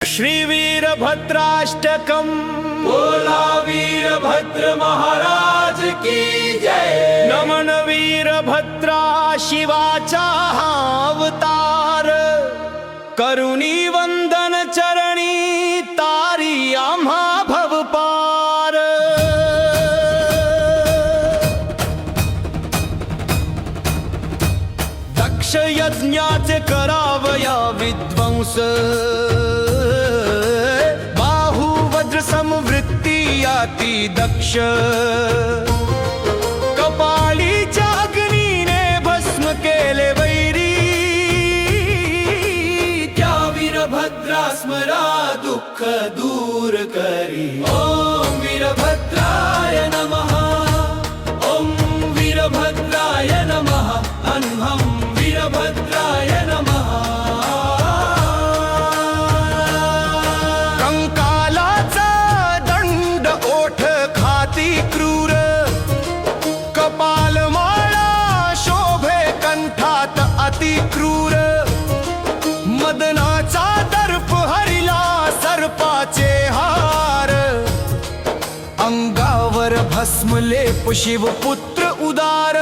श्री वीरभद्राष्टकम् बोला वीरभद्र महाराज की जय। नमन वीरभद्रा शिवाचा अवतार करुणी वंदन चरणी तारी आम्हा भवपार दक्ष यज्ञाचे करावया विध्वंस। समवृत्ती याती दक्ष. कपाळीच्या अग्नीने भस्म केले वैरी. त्या वीरभद्रा स्मरा दुःख दूर करी. ओ अति क्रूर। मदनाचा दर्प हरिला सर्पाचे हार। अंगावर भस्म लेप शिवपुत्र उदार।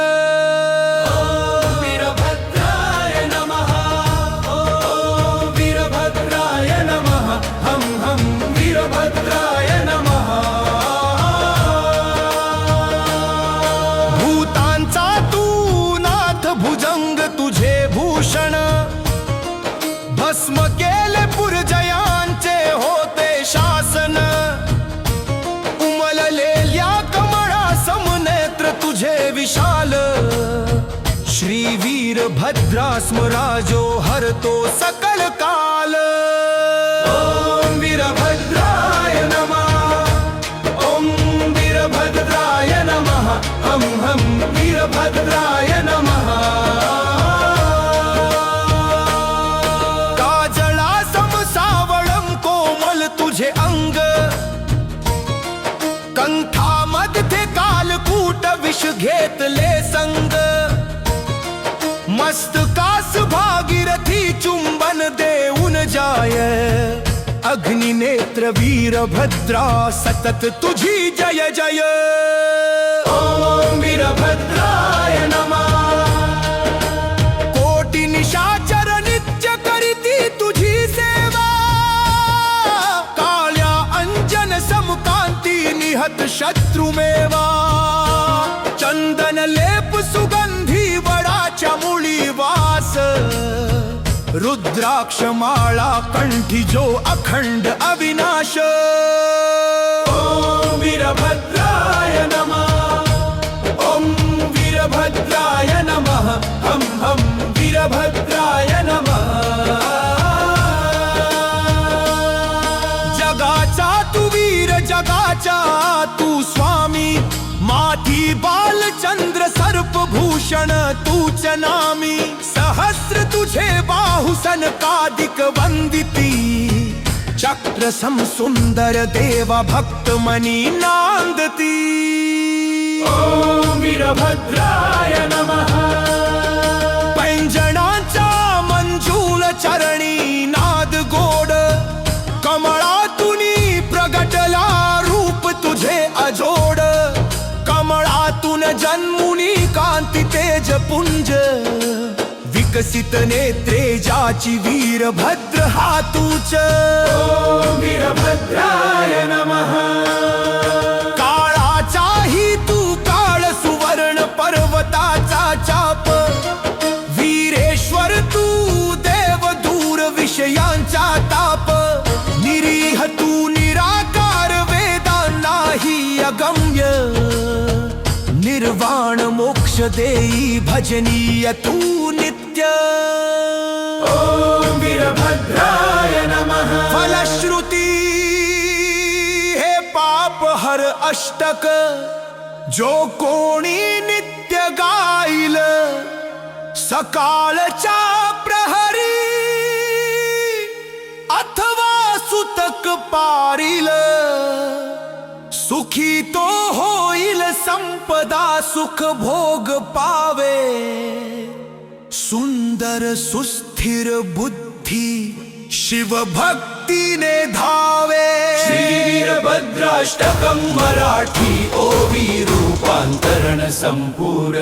वीरभद्रा स्मराजो हरतो सकल काल ओम वीरभद्राय नमः। ओम वीरभद्राय नमः। हम हम वीरभद्राय नमः। काजळा समसावळम कोमल तुझे अंग। कालकूट विष संग। मस्तकास भागीरथी चुंबन देऊन जाय। अग्नि अग्निनेत्र वीरभद्रा सतत तुझी जय जय। ओम वीरभद्राय नमः। कोटी निशाचर तुझी सेवा। अंजन निहत चंदन लेप सुगंधी रुद्राक्ष माला कंठी जो अखंड अविनाश। ओम वीरभद्राय नमः। ओम वीरभद्राय नमः। हम हम वीरभद्राय नमः। जगाचा तू वीर जगाचा तू स्वामी। माती बालचंद्र सर्प भूषण तूच नामी। सहस्र तुझे बाहुसन कादिक वंदिती। चक्र सम सुंदर देव भक्त मनी नांदती। ओम वीरभद्राय नमः। पैंजणाचा मंजूळ चरणी नाद गोड। कमळातुनी प्रगटला रूप तुझे अजोड। कमळातून जन्मुनी कांती तेज पुंज। विकसित नेत्रे जाची वीरभद्र हातूच वीरभद्राय नमः. काळाचाही तू काळ सुवर्ण पर्वताचा चाप. वीरेश्वर तू देव दूर विषयांचा ताप. निरीह तू निराकार वेदांनाही अगम्य. निर्वाण मोक्ष देई भजनीय तू नित्य ओम वीरभद्राय नमः। फलश्रुती हे पाप हर अष्टक जो कोणी नित्य गाईल सकाळच्या प्रहरी अथवा सुतक पारील सुखी तो होईल संपदा सुख भोग पावे। सुंदर सुस्थिर बुद्धि शिव भक्ति ने धावे। श्री वीरभद्राष्टकं मराठी ओवी रूपांतरण संपूर्ण